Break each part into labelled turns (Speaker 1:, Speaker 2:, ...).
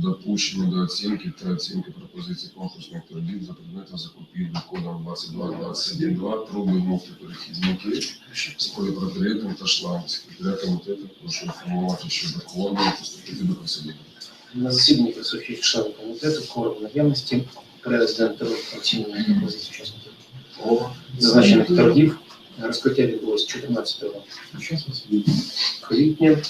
Speaker 1: допущені до оцінки та оцінки пропозицій конкурсних торгів за предметом закупівлі кодом 22-21-2 труби муфти перехідники з поліпропіленом та шланг. Секретаря комітету прошу інформувати щодо кворуму і приступити до засідання.
Speaker 2: На засіданні присутні члени комітету, кворум наявності, президент оцінювання пропозицій учасників зазначених торгів. Розкриття відбулось 14 квітня.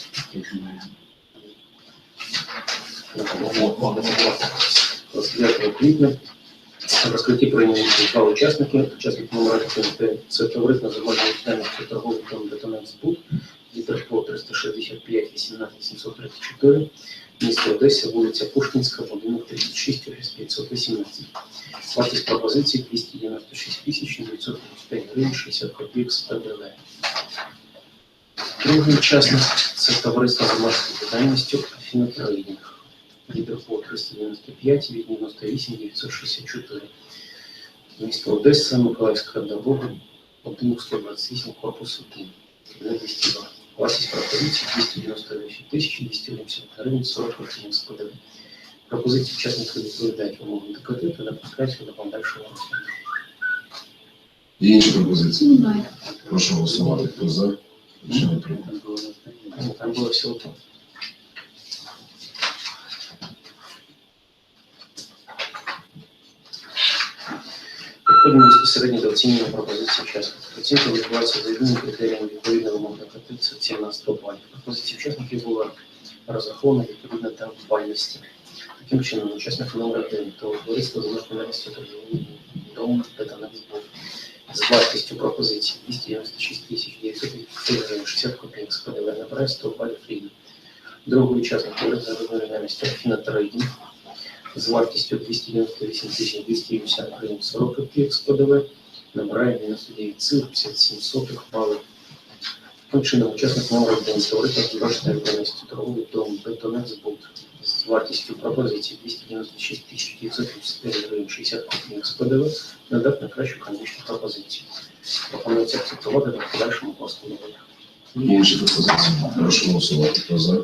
Speaker 2: 29 квітня. В розкритті прийняли два учасники. Учасник номер це товариство замовлення діяльності торговий дом «Детонет-Збут», літер 365 18 734, місто Одеса, вулиця Пушкінська, будинок 36, офіс 518. Вартість пропозиції 296 тисяч 935 гривень 60 копійок з ПДВ. Другий учасник це товариство з громадською діяльністю Афінотрейдинг. Лідер по 395 від 98 964. Місто Одеса, Миколаївська дорога, будинок 128, корпус 1, кабінет 202. Вартість пропозиції 298 тисяч 280 гривень 40 копійок з ПДВ. Пропозиції учасників відповідають вимогам ДКТ та допускаються до подальшого розгляду.
Speaker 1: Є інші пропозиції?
Speaker 3: Немає.
Speaker 1: Прошу голосувати. Хто за? Рішення прийнято.
Speaker 2: Ну, Там було всього то. Переходимо безпосередньо до оцінювання пропозиції учасників. Оцінка відбувається за єдиним критерієм відповідно вимог на 100 балів. Пропозиція учасників була розрахована відповідно до бальності. Таким чином, учасник номер то товариство з можливістю торгівлі дому «Бетанекс» з вартістю пропозиції 296 тисяч 960 копійок з ПДВ набирає 100 балів рівно. Другий учасник товариства з можливістю «Афінотрейдинг» з вартістю 298 тисяч 280 гривень 40 копійок з ПДВ набирає 99,57 балів. Таким чином, учасник номер один товариства з бачної відомості торговий дом з вартістю пропозиції 296 тисяч 955 гривень 60 копійок з ПДВ надав на кращу економічну пропозицію. Пропонується акцептувати на подальшому постановленні.
Speaker 1: Інші пропозиції? Прошу голосувати. За?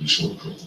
Speaker 1: Рішення прийнято.